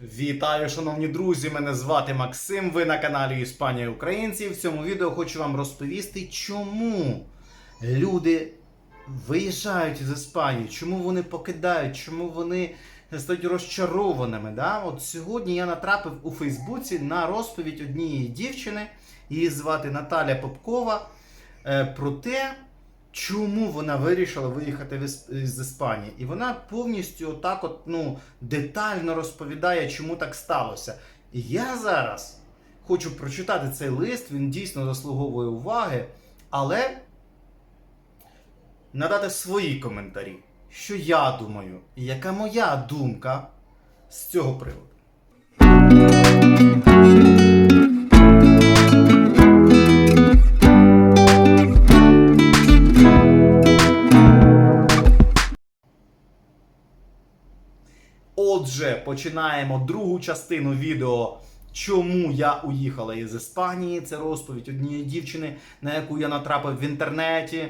Вітаю, шановні друзі! Мене звати Максим. Ви на каналі Іспанія Українці. В цьому відео хочу вам розповісти, чому люди виїжджають з Іспанії, чому вони покидають, чому вони стають розчарованими. Да? От сьогодні я натрапив у Фейсбуці на розповідь однієї дівчини, її звати Наталя Попкова, е, про те, чому вона вирішила виїхати з Іспанії. І вона повністю отак от, ну, детально розповідає, чому так сталося. І я зараз хочу прочитати цей лист, він дійсно заслуговує уваги, але надати свої коментарі, що я думаю, і яка моя думка з цього приводу. Починаємо другу частину відео. Чому я уїхала із Іспанії? Це розповідь однієї дівчини, на яку я натрапив в інтернеті.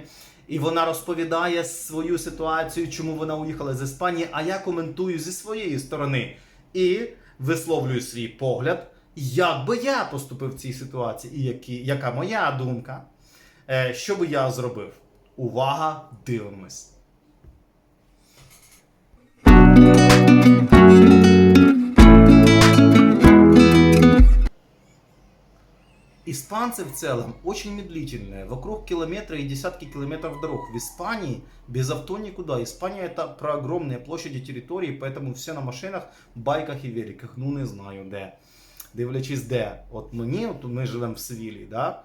І вона розповідає свою ситуацію, чому вона уїхала з Іспанії, а я коментую зі своєї сторони і висловлюю свій погляд, як би я поступив в цій ситуації, і які, яка моя думка, Е, що би я зробив. Увага, дивимось. Испанцы в целом очень медлительные. Вокруг километра и десятки километров дорог. В Испании без авто никуда. Испания это про огромные площади территории, поэтому все на машинах, байках і великах. Ну не знаю де. Дивлячись де. От мені, от ми живемо в Севілії, да?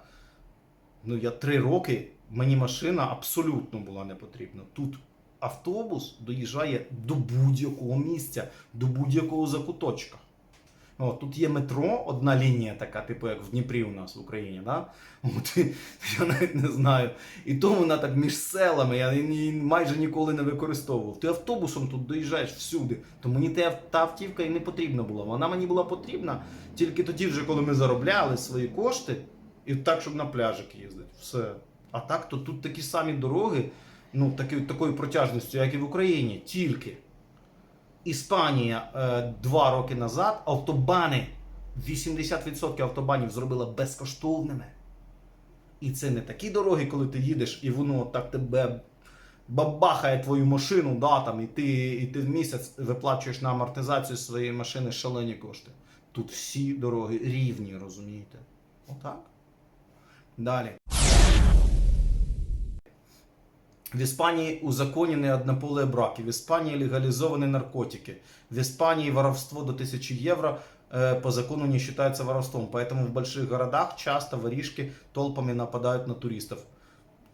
ну я три роки, мені машина абсолютно була не потрібна. Тут автобус доїжджає до будь-якого місця, до будь-якого закуточка. О, тут є метро, одна лінія така, типу як в Дніпрі у нас в Україні, да? От, я навіть не знаю. І то вона так між селами, я її майже ніколи не використовував. Ти автобусом тут доїжджаєш всюди, то мені та, та автівка і не потрібна була. Вона мені була потрібна тільки тоді, вже коли ми заробляли свої кошти, і так, щоб на пляжик їздити. Все. А так, то тут такі самі дороги, ну, такі, такою протяжністю, як і в Україні, тільки. Іспанія е, два роки назад автобани, 80% автобанів зробила безкоштовними. І це не такі дороги, коли ти їдеш і воно так тебе бабахає твою машину, да, там, і, ти, і ти в місяць виплачуєш на амортизацію своєї машини шалені кошти. Тут всі дороги рівні, розумієте? Отак. Далі. В Іспанії узаконены однополые браки. В Іспанії легализованы наркотики. В Іспанії воровство до 1000 евро э, по закону не считается воровством. Поэтому в больших городах часто воришки толпами нападають на туристів.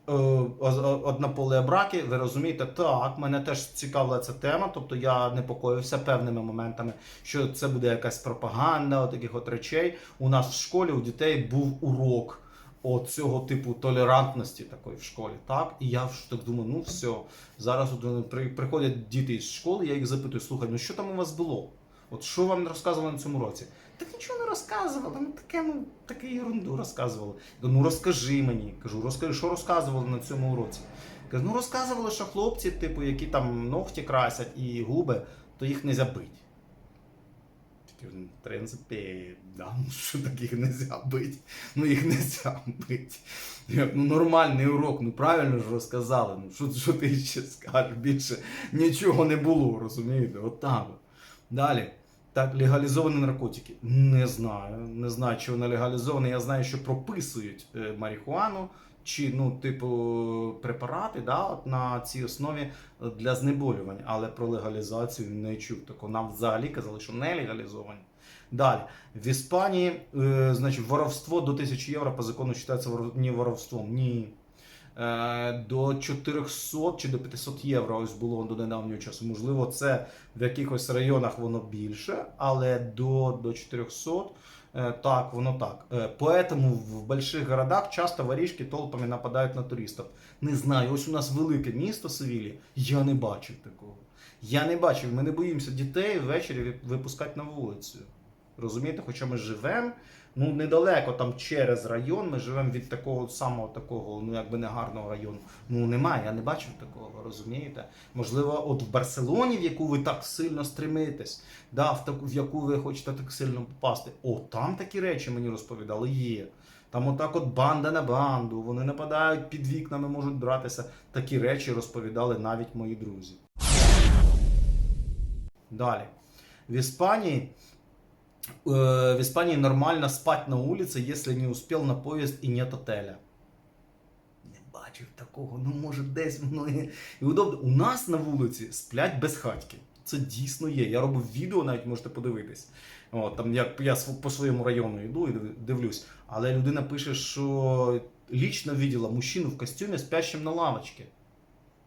Е, оз- о- Однополі браки, ви розумієте, так, мене теж цікавила ця тема, тобто я непокоївся певними моментами, що це буде якась пропаганда, от таких от речей. У нас в школі у дітей був урок от цього типу толерантності такої в школі. Так? І я ж так думаю, ну все, зараз от при- приходять діти із школи, я їх запитую, слухай, ну що там у вас було? От що вам розказували на цьому році? Так нічого не розказували, ну таке, ну таке ерунду розказували. Кажу, ну розкажи мені. Кажу, розкажи, що розказували на цьому уроці. Кажу, ну розказували, що хлопці, типу, які там ногті красять і губи, то їх не забить. В принципі, да, що таких не бити? Ну їх не бити. Як, ну нормальний урок, ну правильно ж розказали. Ну що, що ти ще скажеш? Більше нічого не було, розумієте? От так. Далі. Так, легалізовані наркотики. Не знаю. Не знаю, чи вони легалізовані. Я знаю, що прописують е, марихуану чи ну, типу, препарати да, от на цій основі для знеболювань. Але про легалізацію не чув. Тако нам взагалі казали, що не легалізовані. Далі. В Іспанії, е, значить, воровство до 1000 євро по закону вважається не воровством. Ні. Е, до 400 чи до 500 євро ось було до недавнього часу. Можливо, це в якихось районах воно більше, але до, до 400 е, так, воно так. Е, Поэтому в больших городах часто воришки толпами нападають на туристів. Не знаю, ось у нас велике місто Севілі, я не бачив такого. Я не бачив, ми не боїмося дітей ввечері випускати на вулицю. Розумієте, хоча ми живемо ну недалеко там через район. Ми живемо від такого самого такого, ну якби не гарного району. Ну немає, я не бачив такого, розумієте? Можливо, от в Барселоні, в яку ви так сильно стремитесь, да, в таку, в яку ви хочете так сильно попасти. О, там такі речі мені розповідали, є. Там отак от банда на банду, вони нападають під вікнами, можуть братися. Такі речі розповідали навіть мої друзі. Далі. В Іспанії э, в Испании нормально спать на улице, если не успел на поезд и нет отеля. Не бачив такого, ну може десь воно і удобно. У нас на вулиці сплять без хатьки. Це дійсно є. Я робив відео, навіть можете подивитись. От, там як я по своєму району йду і дивлюсь. Але людина пише, що лічно виділа мужчину в костюмі спящим на лавочці.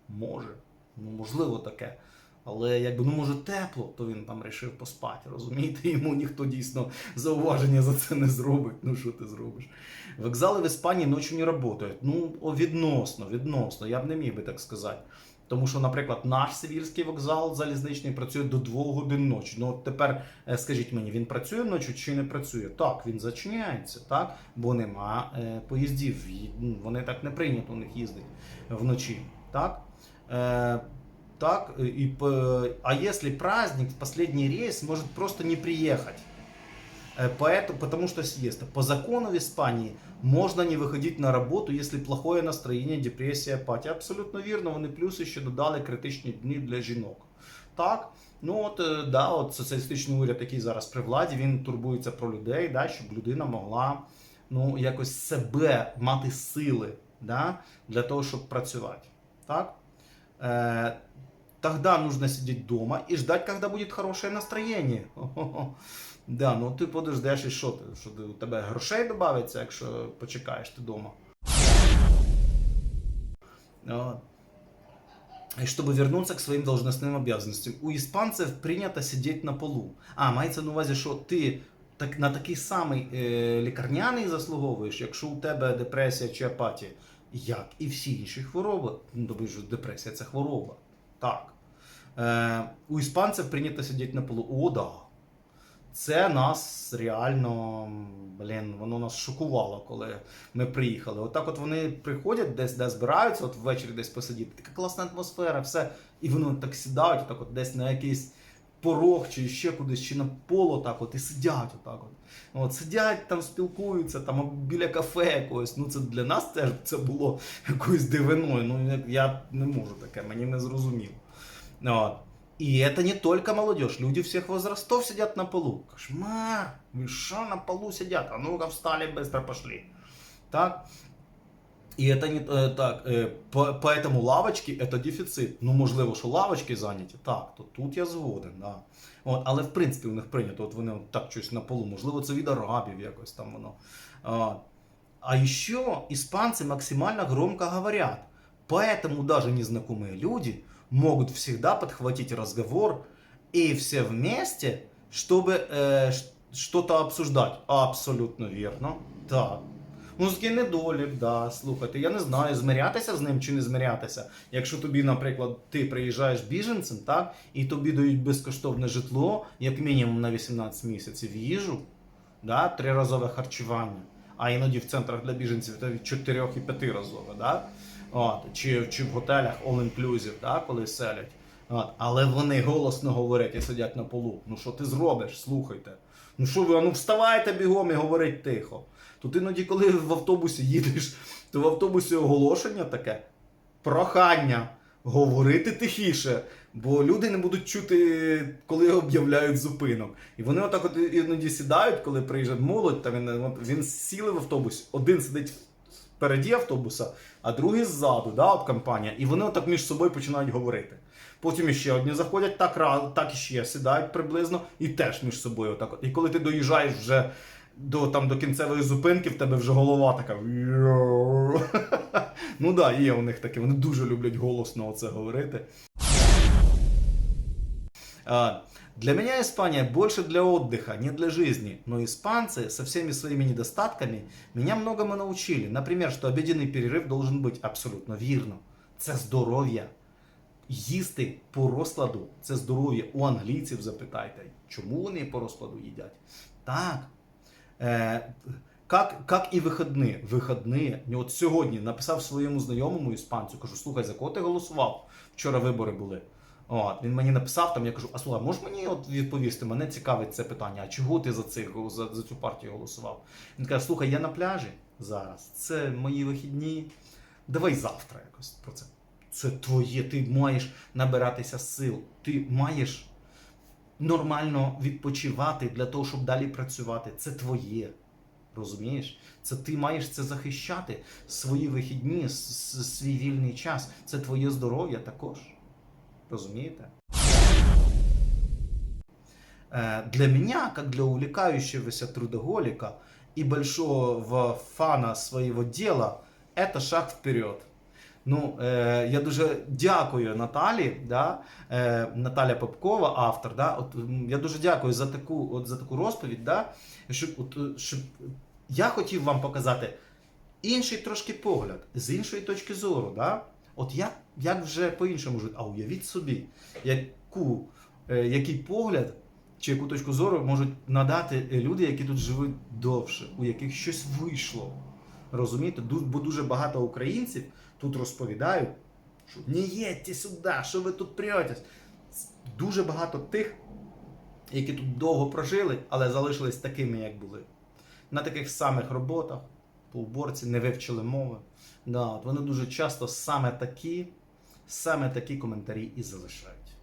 Може, ну можливо таке. Але якби ну може тепло, то він там рішив поспати. Розумієте, йому ніхто дійсно зауваження за це не зробить. Ну що ти зробиш? Вокзали в Іспанії ночі не працюють. Ну, відносно, відносно. Я б не міг би так сказати. Тому що, наприклад, наш Сибірський вокзал залізничний працює до 2 годин ночі. Ну от тепер е, скажіть мені, він працює ночі чи не працює? Так, він зачиняється, так? Бо нема е, поїздів. Вони так не прийнято у них їздить вночі. Так? Е, так, и, п- а если праздник, последний рейс может просто не приехать. Э, Поэтому, потому что съезд. По закону в Испании можно не выходить на работу, если плохое настроєння, депресія, апатія. Абсолютно вірно, вони плюси ще додали критичні дні для жінок. Так, ну от, е, да, от соціалістичний уряд, який зараз при владі, він турбується про людей, да, щоб людина могла ну, якось себе мати сили да, для того, щоб працювати. Так? Э, тогда нужно сидеть дома и ждать, когда будет хорошее. Хо-хо-хо. Да, ну ти подождеш і що ти? Що у тебе грошей додається, якщо почекаєш ти дома. И чтобы вернуться к своим должностным обязанностям. У испанцев принято сидеть на полу. А, мається на увазі, що ти так, на такий самий е, лікарняний заслуговуєш, якщо у тебе депресія чи апатія, як і всі інші хвороби. Ну, тобі ж депресія це хвороба. Так. Е, у іспанців прийнято сидіти на полу. О, да. Це нас реально, блін, воно нас шокувало, коли ми приїхали. Отак от вони приходять десь, де збираються, от ввечері десь посидіти. Така класна атмосфера, все. І вони так сідають, отак от десь на якийсь порог, чи ще кудись, чи на поло так от і сидять отак от. От сидять там, спілкуються, там або біля кафе якогось. Ну це для нас теж це було якоюсь дивиною. Ну як- я не можу таке, мені не зрозуміло. От. И это не только молодежь, люди всех возрастов сидят на полу. Кошмар! Вы что на полу сидят? А ну-ка встали, быстро пошли. Так? І це не е, так. е, по- Поэтому лавочки це дефіцит. Ну, можливо, що лавочки зайняті. Так, то тут я згоден. Да. От, але в принципі у них прийнято, от вони от так щось на полу. Можливо, це від арабів якось там воно. А, а еще испанцы максимально громко говорят. Поэтому даже незнакомые люди могут всегда подхватить разговор и все вместе, чтобы э, ш- что-то обсуждать. Абсолютно вірно. Так. Музикий недолік, да, слухайте, я не знаю, змирятися з ним чи не змирятися. Якщо тобі, наприклад, ти приїжджаєш біженцем, так, і тобі дають безкоштовне житло, як мінімум на 18 місяців їжу, да, триразове харчування, а іноді в центрах для біженців це від 4 і 5 разове, да? От, чи, чи в готелях all-inclusive, да, коли селять. От, але вони голосно говорять і сидять на полу. Ну що ти зробиш? Слухайте. Ну що ви, а ну вставайте бігом і говорить тихо. Тут іноді, коли в автобусі їдеш, то в автобусі оголошення таке прохання говорити тихіше, бо люди не будуть чути, коли об'являють зупинок. І вони отак от іноді сідають, коли приїжджає молодь, та він, він сіли в автобус, один сидить впереді автобуса, а другий ззаду, да, от компанія, і вони отак між собою починають говорити. Потім ще одні заходять, так, так і ще сідають приблизно, і теж між собою. Отак. І коли ти доїжджаєш вже до, там, до кінцевої зупинки, в тебе вже голова така. ну да, є у них таке, вони дуже люблять голосно оце говорити. А, Для меня Испания больше для отдыха, не для жизни. Но испанцы со всеми своими недостатками меня многому научили. Например, что обеденный перерыв должен быть абсолютно вірно. Це здоров'я. їсти по розкладу це здоров'я. У англійців запитайте, чому вони по розкладу їдять? Так. Е, как, как і вихідні. Вихідні. От сьогодні написав своєму знайомому іспанцю, кажу, слухай, за кого ти голосував? Вчора вибори були. От, він мені написав там, я кажу, а слухай, можеш мені от відповісти? Мене цікавить це питання. А чого ти за цих за, за цю партію голосував? Він каже, слухай, я на пляжі зараз. Це мої вихідні. Давай завтра якось про це. Це твоє, ти маєш набиратися сил. Ти маєш нормально відпочивати для того, щоб далі працювати. Це твоє. Розумієш? Це ти маєш це захищати. Свої вихідні, свій вільний час. Це твоє здоров'я також. Розумієте? Э, Для меня, как для увлекающегося трудоголика и большого фана своего дела, это шаг вперед. Ну, е, я дуже дякую Наталі, да, е, Наталя Попкова, автор. Да, от, я дуже дякую за таку, от, за таку розповідь. Да, щоб, от, е, щоб я хотів вам показати інший трошки погляд, з іншої точки зору. Да? От як, як вже по-іншому жити? А уявіть собі, яку, е, який погляд чи яку точку зору можуть надати люди, які тут живуть довше, у яких щось вийшло. Розумієте? Бо дуже багато українців тут розповідають, що не їдьте сюди, що ви тут претесь. Дуже багато тих, які тут довго прожили, але залишились такими, як були. На таких самих роботах, по уборці, не вивчили мови. Да, от вони дуже часто саме такі, саме такі коментарі і залишають.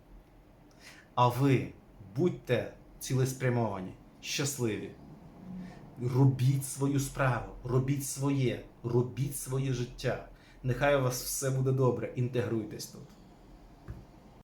А ви будьте цілеспрямовані, щасливі. Робіть свою справу, робіть своє, робіть своє життя. Нехай у вас все буде добре, інтегруйтесь тут.